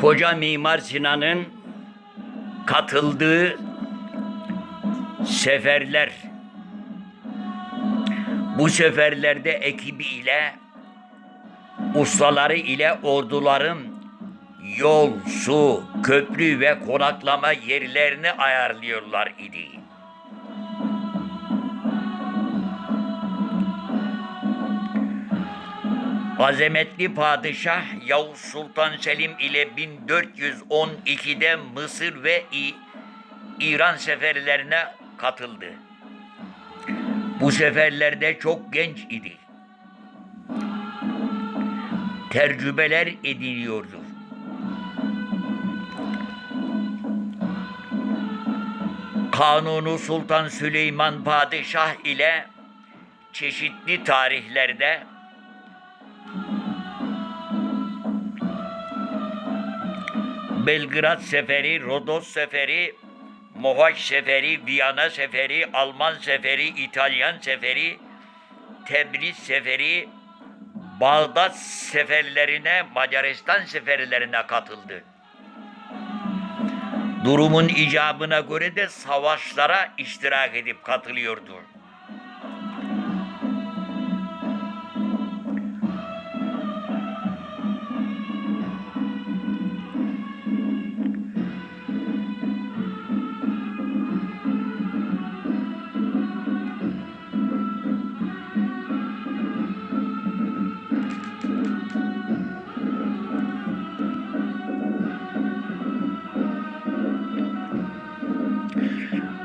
Koca Mimar Sinan'ın katıldığı seferler bu seferlerde ekibiyle ustaları ile orduların yol, su, köprü ve konaklama yerlerini ayarlıyorlar idi. Azametli padişah Yavuz Sultan Selim ile 1412'de Mısır ve İran seferlerine katıldı. Bu seferlerde çok genç idi. Tercübeler ediliyordu. Kanunu Sultan Süleyman Padişah ile çeşitli tarihlerde Belgrad Seferi, Rodos Seferi, Mohaç Seferi, Viyana Seferi, Alman Seferi, İtalyan Seferi, Tebriz Seferi, Bağdat seferlerine, Macaristan seferlerine katıldı. Durumun icabına göre de savaşlara iştirak edip katılıyordu.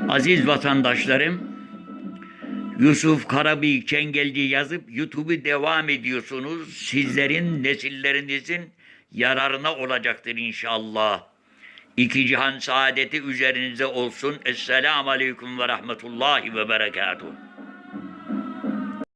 Aziz vatandaşlarım, Yusuf Karabıyık Çengelci yazıp YouTube'u devam ediyorsunuz. Sizlerin, nesillerinizin yararına olacaktır inşallah. İki cihan saadeti üzerinize olsun. Esselamu Aleyküm ve Rahmetullahi ve Berekatuhu.